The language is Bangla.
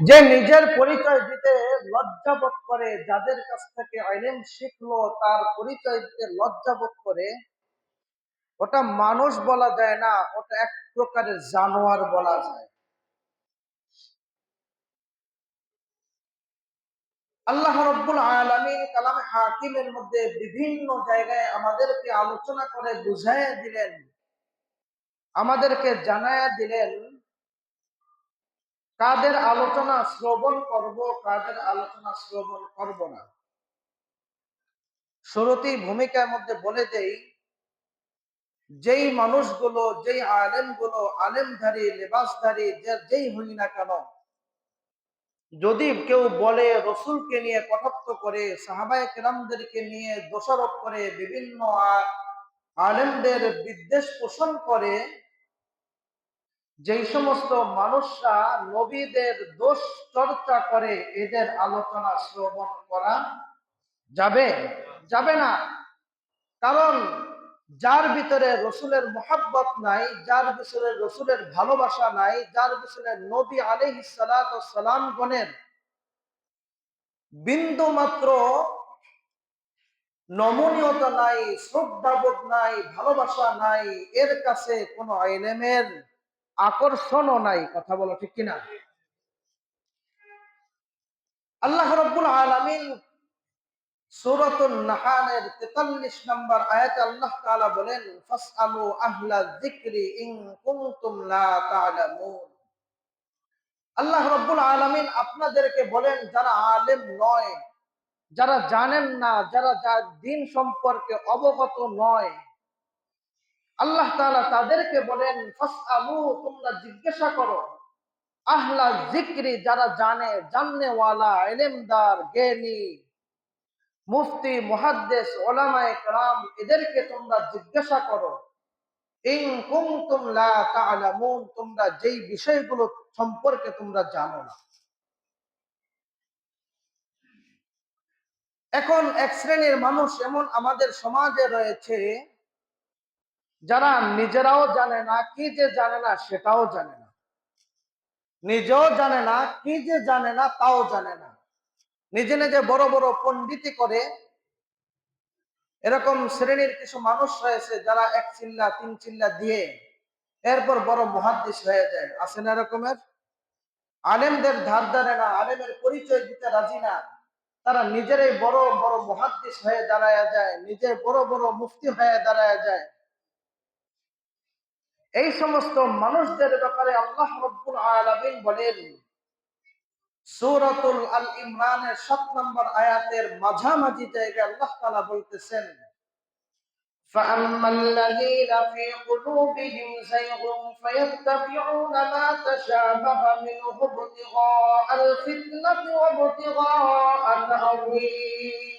যে নিজের পরিচয় দিতে লজ্জাবোধ করে, যাদের কাছ থেকে আইলেম শিখলো, তার পরিচয় দিতে লজ্জাবোধ করে, ওটা মানুষ বলা যায় না, ওটা এক প্রকারের জানোয়ার বলা যায়। আল্লাহ রব্বুল আলামিন কালামে হাকিমের মধ্যে বিভিন্ন জায়গায় আমাদেরকে আলোচনা করে বুঝাইয়া দিলেন, আমাদেরকে জানায়া দিলেন কাদের আলোচনা শ্রবণ করব, কাদের আলোচনা শ্রবণ করব না? শুরুতেই ভূমিকার মধ্যে বলে দেই, যেই মানুষগুলো, যেই আলেমগুলো, আলেমধারী, লেবাসধারী যেই হই না কেন, যদি কেউ বলে রসুলকে নিয়ে কটাক্ষ করে, সাহাবায় কেরামদেরকে নিয়ে দোষারোপ করে, বিভিন্ন আলেমদের বিদ্বেষ পোষণ করে যেই সমস্ত মানুষরা নবীদের দোষ চর্চা করে, এদের আলোচনা শ্রবণ করা যাবে? যাবে না। কারণ যার ভিতরে রসুলের মোহাব্বত নাই, যার ভিতরে রসুলের ভালোবাসা নাই, যার ভিতরে নবী আলহ সালাম গণের বিন্দু মাত্র নমনীয়তা নাই, শ্রদ্ধাবোধ নাই, ভালোবাসা নাই, এর কাছে কোনো আইলেমের আকর্ষণও নাই, কথা বলো ঠিক কিনা? আল্লাহ রব্বুল আলমিন সূরাতুন নাহানের 43 নম্বর আয়াতে আল্লাহ তাআলা বলেন, ফাসআলু আহলা যিকরি ইন কুনতুম লা তা'লামুন। আল্লাহ রাব্বুল আলামিন আপনাদেরকে বলেন, যারা আলেম নয়, যারা জানেন না, যারা দিন সম্পর্কে অবগত নয় আল্লাহ তালা তাদেরকে বলেন তোমরা জিজ্ঞাসা করো, আহলা জিক্রি যারা জানে, জাননেওয়ালা এলেমদার জ্ঞানী, মুফতি মুহাদ্দেশ ওলামায় কালাম এদেরকে তোমরা জিজ্ঞাসা করো, ইন তোমরা যেই বিষয়গুলো সম্পর্কে তোমরা জানো না। এখন এক শ্রেণির মানুষ এমন আমাদের সমাজে রয়েছে যারা নিজেরাও জানে না কি যে জানে না সেটাও জানে না। নিজেও জানে না কি যে জানে না তাও জানে না। নিজে নিজে বড় বড় পণ্ডিতি করে এরকম শ্রেণির কিছু মানুষ রয়েছে যারা এক চিল্লা, তিন চিল্লা দিয়ে এরপর বড় মহাদ্দিস হয়ে যায়। আছে না এরকমের? আলেমদের ধার ধারে না, আলেমের পরিচয় দিতে রাজি না। তারা নিজেরাই বড় বড় মহাদ্দিস হয়ে দাঁড়ায় যায়, নিজে বড় বড় মুফতি হয়ে দাঁড়ায় যায়। এই সমস্ত মানুষদের ব্যাপারে আল্লাহ রব্বুল আলামিন বলেন সূরাতুল আল ইমরানের 7 নম্বর আয়াতের মাঝামাঝি জায়গায় আল্লাহ তাআলা বলতেছেন فأما الذين في قلوبهم زيغ فيتبعون ما تشابه منه ابتغاء الفتنة وابتغاء تأويله